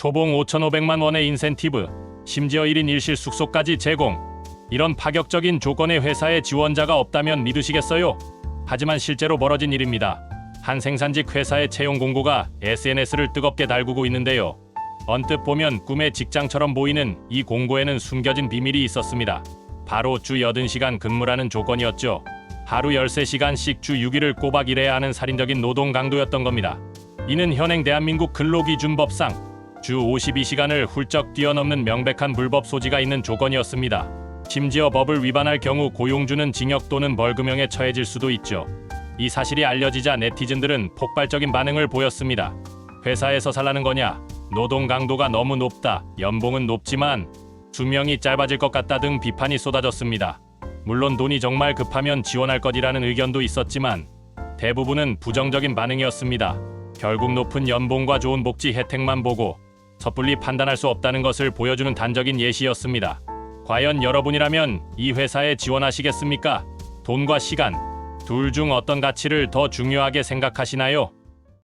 초봉 5,500만 원의 인센티브, 심지어 1인 1실 숙소까지 제공. 이런 파격적인 조건의 회사에 지원자가 없다면 믿으시겠어요? 하지만 실제로 벌어진 일입니다. 한 생산직 회사의 채용 공고가 SNS를 뜨겁게 달구고 있는데요. 언뜻 보면 꿈의 직장처럼 보이는 이 공고에는 숨겨진 비밀이 있었습니다. 바로 주 80시간 근무라는 조건이었죠. 하루 13시간씩 주 6일을 꼬박 일해야 하는 살인적인 노동 강도였던 겁니다. 이는 현행 대한민국 근로기준법상 주 52시간을 훌쩍 뛰어넘는 명백한 불법 소지가 있는 조건이었습니다. 심지어 법을 위반할 경우 고용주는 징역 또는 벌금형에 처해질 수도 있죠. 이 사실이 알려지자 네티즌들은 폭발적인 반응을 보였습니다. 회사에서 살라는 거냐? 노동 강도가 너무 높다. 연봉은 높지만 수명이 짧아질 것 같다 등 비판이 쏟아졌습니다. 물론 돈이 정말 급하면 지원할 것이라는 의견도 있었지만 대부분은 부정적인 반응이었습니다. 결국 높은 연봉과 좋은 복지 혜택만 보고 섣불리 판단할 수 없다는 것을 보여주는 단적인 예시였습니다. 과연 여러분이라면 이 회사에 지원하시겠습니까? 돈과 시간, 둘 중 어떤 가치를 더 중요하게 생각하시나요?